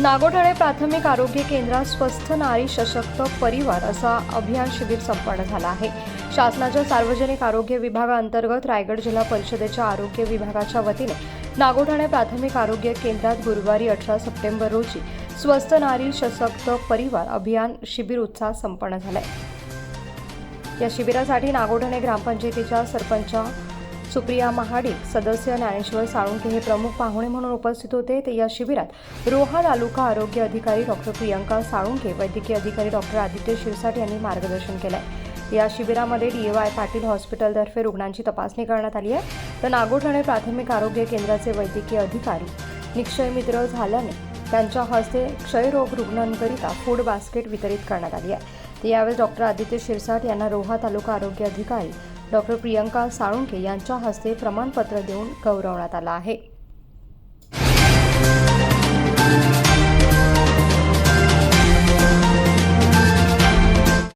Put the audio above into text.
नागोठणे प्राथमिक आरोग्य केंद्रात स्वस्थ नारी सशक्त परिवार असा अभियान शिबिर संपन्न झाला आहे. शासनाच्या सार्वजनिक आरोग्य विभागाअंतर्गत रायगड जिल्हा परिषदेच्या आरोग्य विभागाच्या वतीने नागोठणे प्राथमिक आरोग्य केंद्रात गुरुवारी अठरा सप्टेंबर रोजी स्वस्थ नारी सशक्त परिवार अभियान शिबिर उत्साह संपन्न झालाय. या शिबिरासाठी नागोठणे ग्रामपंचायतीच्या सरपंच सुप्रिया महाडिक सदस्य ज्ञानेश्वर साळुंके हे प्रमुख पाहुणे म्हणून उपस्थित होते. ते या शिबिरात रोहा तालुका आरोग्य अधिकारी डॉक्टर प्रियंका साळुंके वैद्यकीय अधिकारी डॉक्टर आदित्य शिरसाट यांनी मार्गदर्शन केलंय. या शिबिरामध्ये डीएवाय पाटील हॉस्पिटलतर्फे रुग्णांची तपासणी करण्यात आली आहे. तर नागोठाणे प्राथमिक आरोग्य केंद्राचे वैद्यकीय अधिकारी निक्षय मित्र झाल्याने त्यांच्या हस्ते क्षयरोग रुग्णांकरिता फूड बास्केट वितरित करण्यात आली आहे. यावेळी डॉक्टर आदित्य शिरसाट यांना रोहा तालुका आरोग्य अधिकारी डॉक्टर प्रियंका साळुंके यांच्या हस्ते प्रमाणपत्र देऊन गौरवण्यात आलं आहे.